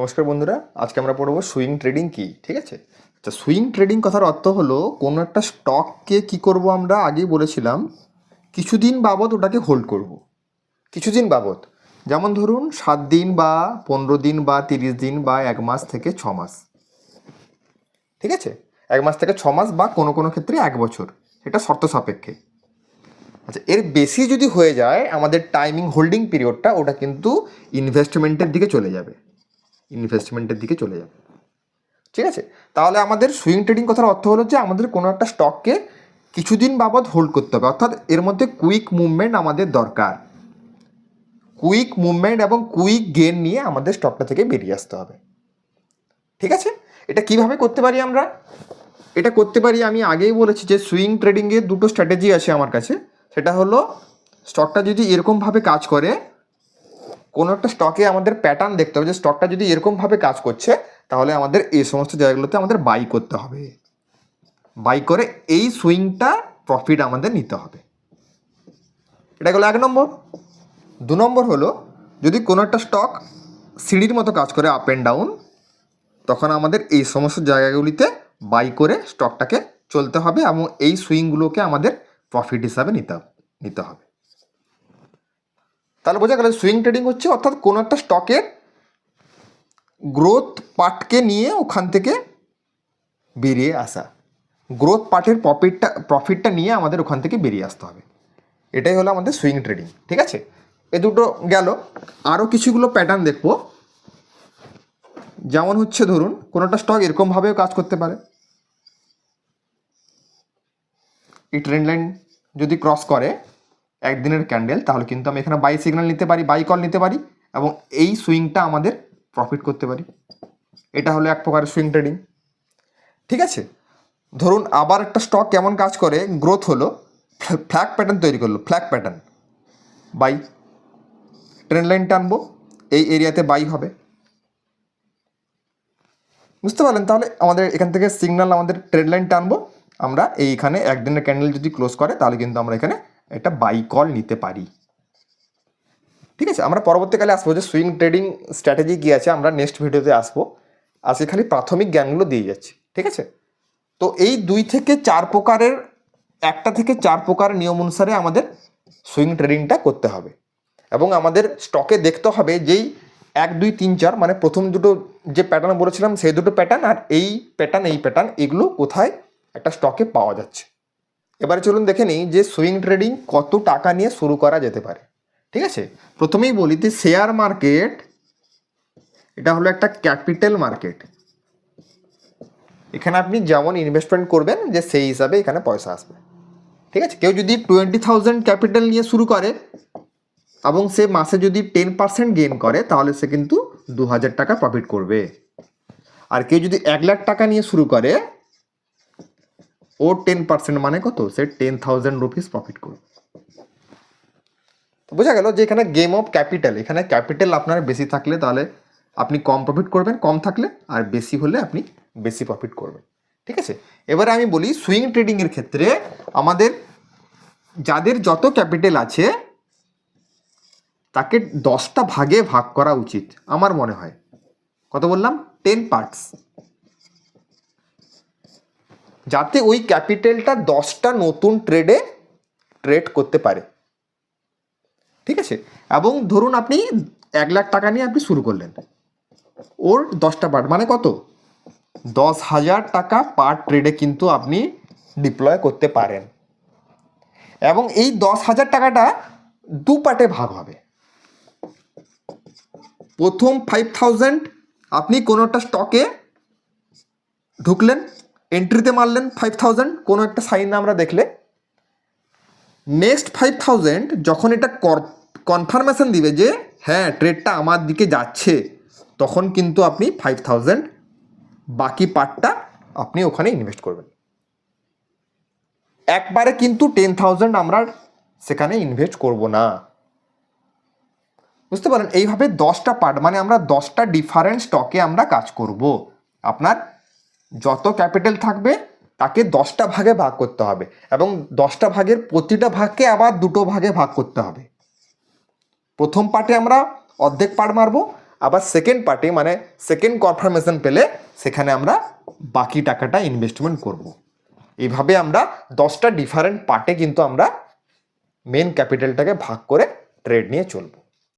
নমস্কার বন্ধুরা, আজকে আমরা পড়ব সুইং ট্রেডিং কি, ঠিক আছে? আচ্ছা সুইং ট্রেডিং কথার অর্থ হলো, কোনো একটা স্টককে কি করব আমরা, আগেই বলেছিলাম, কিছুদিন বাবদ ওটাকে হোল্ড করব। কিছুদিন বাবদ, যেমন ধরুন সাত দিন বা পনেরো দিন বা তিরিশ দিন বা এক মাস থেকে ছ মাস, ঠিক আছে? এক মাস থেকে ছ মাস বা কোনো কোনো ক্ষেত্রে এক বছর এটা শর্ত সাপেক্ষে। আচ্ছা এর বেশি যদি হয়ে যায়, আমাদের টাইমিং হোল্ডিং পিরিয়ডটা ওটা কিন্তু ইনভেস্টমেন্টের দিকে চলে যাবে। ইনভেস্টমেন্টের দিকে চলে যাবে। ঠিক আছে? তাহলে আমাদের সুইং ট্রেডিং কথার অর্থ হলো যে আমাদের কোনো একটা স্টককে কিছুদিন বাবদ হোল্ড করতে হবে। অর্থাৎ এর মধ্যে কুইক মুভমেন্ট আমাদের দরকার। কুইক মুভমেন্ট এবং কুইক গেন নিয়ে আমাদের স্টকটা থেকে বেরিয়ে আসতে হবে। ঠিক আছে? এটা কীভাবে করতে পারি আমরা? এটা করতে পারি আমি আগেই বলেছি যে সুইং ট্রেডিংয়ের দুটো স্ট্র্যাটেজি আছে আমার কাছে। সেটা হলো স্টকটা যদি এরকমভাবে কাজ করে কোনো একটা স্টকে আমাদের প্যাটার্ন দেখতে হবে যে স্টকটা যদি এরকমভাবে কাজ করছে, তাহলে আমাদের এই সমস্ত জায়গাগুলোতে আমাদের বাই করতে হবে। বাই করে এই সুইংটা প্রফিট আমাদের নিতে হবে। এটা গেলো এক নম্বর। দু নম্বর হলো, যদি কোনো একটা স্টক সিঁড়ির মতো কাজ করে আপ অ্যান্ড ডাউন তখন আমাদের এই সমস্ত জায়গাগুলিতে বাই করে স্টকটাকে চলতে হবে এবং এই সুইংগুলোকে আমাদের প্রফিট হিসাবে নিতে নিতে হবে। তাহলে বোঝা গেল সুইং ট্রেডিং হচ্ছে, অর্থাৎ কোনো একটা স্টকের গ্রোথ পার্টকে নিয়ে ওখান থেকে বেরিয়ে আসা। গ্রোথ পার্টের প্রফিটটা প্রফিটটা নিয়ে আমাদের ওখান থেকে বেরিয়ে আসতে হবে। এটাই হলো আমাদের সুইং ট্রেডিং ঠিক আছে? এ দুটো গেল। আরও কিছুগুলো প্যাটার্ন দেখব। যেমন হচ্ছে ধরুন, কোনো একটা স্টক এরকমভাবেও কাজ করতে পারে। এই ট্রেন্ড লাইন যদি ক্রস করে একদিনের ক্যান্ডেল তাহলে কিন্তু আমি এখানে বাই সিগন্যাল নিতে পারি বাই কল নিতে পারি, এবং এই সুইংটা আমাদের প্রফিট করতে পারি। এটা হলো এক প্রকারের সুইং ট্রেডিং ঠিক আছে? ধরুন আবার একটা স্টক কেমন কাজ করে? গ্রোথ হলো ফ্ল্যাগ প্যাটার্ন তৈরি করল flag pattern buy trend line টানবো এই এরিয়াতে বাই হবে। বুঝতে পারলেন? তাহলে আমাদের এখান থেকে সিগন্যাল আমাদের ট্রেড লাইন টানবো আমরা এইখানে একদিনের ক্যান্ডেল যদি ক্লোজ করে, তাহলে কিন্তু আমরা এখানে একটা বাই কল নিতে পারি। ঠিক আছে? আমরা পরবর্তীকালে আসব যে সুইং ট্রেডিং স্ট্র্যাটেজি কী আছে, আমরা নেক্সট ভিডিওতে আসব। আজকে খালি প্রাথমিক জ্ঞানগুলো দিয়ে যাচ্ছি। ঠিক আছে? তো এই দুই থেকে চার প্রকারের, একটা থেকে চার প্রকার নিয়ম অনুসারে আমাদের সুইং ট্রেডিংটা করতে হবে। এবং আমাদের স্টকে দেখতে হবে যেই এক, দুই, তিন, চার মানে প্রথম দুটো যে প্যাটার্ন বলেছিলাম, সেই দুটো প্যাটার্ন আর এই প্যাটার্ন এই প্যাটার্ন এগুলো কোথায় একটা স্টকে পাওয়া যাচ্ছে। এবারে চলুন দেখে নিই যে সুইং ট্রেডিং কত টাকা নিয়ে শুরু করা যেতে পারে। ঠিক আছে? প্রথমেই বলি যে শেয়ার মার্কেট এটা হলো একটা ক্যাপিটাল মার্কেট এখানে আপনি যেমন ইনভেস্টমেন্ট করবেন, যে সেই হিসাবে এখানে পয়সা আসবে। ঠিক আছে? কেউ যদি টোয়েন্টি থাউজেন্ড ক্যাপিটাল নিয়ে শুরু করে এবং সে মাসে যদি টেন পার্সেন্ট গেন করে, তাহলে সে কিন্তু দু হাজার টাকা প্রফিট করবে। আর কেউ যদি এক লাখ টাকা নিয়ে শুরু করে ওর টেন পার্সেন্ট মানে কত? সে টেন থাউজেন্ড রুপিস প্রফিট করবে। তো বোঝা গেল যে এখানে গেম অফ ক্যাপিটাল এখানে ক্যাপিটাল আপনার বেশি থাকলে তাহলে আপনি কম প্রফিট করবেন, কম থাকলে আর বেশি হলে আপনি বেশি প্রফিট করবেন। ঠিক আছে? এবারে আমি বলি সুইং ট্রেডিংয়ের ক্ষেত্রে আমাদের যাদের যত ক্যাপিটাল আছে, তাকে দশটা ভাগে ভাগ করা উচিত, আমার মনে হয়। কত বললাম? টেন পার্টস যাতে ওই ক্যাপিটালটা দশটা নতুন ট্রেডে ট্রেড করতে পারে। ঠিক আছে? এবং ধরুন আপনি এক লাখ টাকা নিয়ে আপনি শুরু করলেন। ওর দশটা পার্ট মানে কত? দশ হাজার টাকা পার ট্রেডে কিন্তু আপনি ডিপ্লয় করতে পারেন। এবং এই দশ হাজার টাকাটা দু পার্টে ভাগ হবে। প্রথম ফাইভ থাউজেন্ড আপনি কোনো একটা স্টকে ঢুকলেন। এন্ট্রিতে মারলেন ফাইভ থাউজেন্ড কোনো একটা সাইন আমরা দেখলে। নেক্সট ফাইভ থাউজেন্ড যখন এটা কনফার্মেশন দিবে যে হ্যাঁ ট্রেডটা আমার দিকে যাচ্ছে, তখন কিন্তু আপনি ফাইভ থাউজেন্ড বাকি পার্টটা আপনি ওখানে ইনভেস্ট করবেন। একবারে কিন্তু টেন থাউজেন্ড আমরা সেখানে ইনভেস্ট করব না। বুঝতে পারেন? এইভাবে দশটা পার্ট মানে আমরা দশটা ডিফারেন্ট স্টকে আমরা কাজ করব। আপনার যত ক্যাপিটাল থাকবে, তাকে দশটা ভাগে ভাগ করতে হবে এবং দশটা ভাগের প্রতিটা ভাগকে আবার দুটো ভাগে ভাগ করতে হবে প্রথম পার্টে আমরা অর্ধেক পার্ট মারবো, আবার সেকেন্ড পার্টে মানে সেকেন্ড কনফার্মেশন পেলে সেখানে আমরা বাকি টাকাটা ইনভেস্টমেন্ট করব। এইভাবে আমরা দশটা ডিফারেন্ট পার্টে কিন্তু আমরা মেন ক্যাপিটালটাকে ভাগ করে ট্রেড নিয়ে চলবো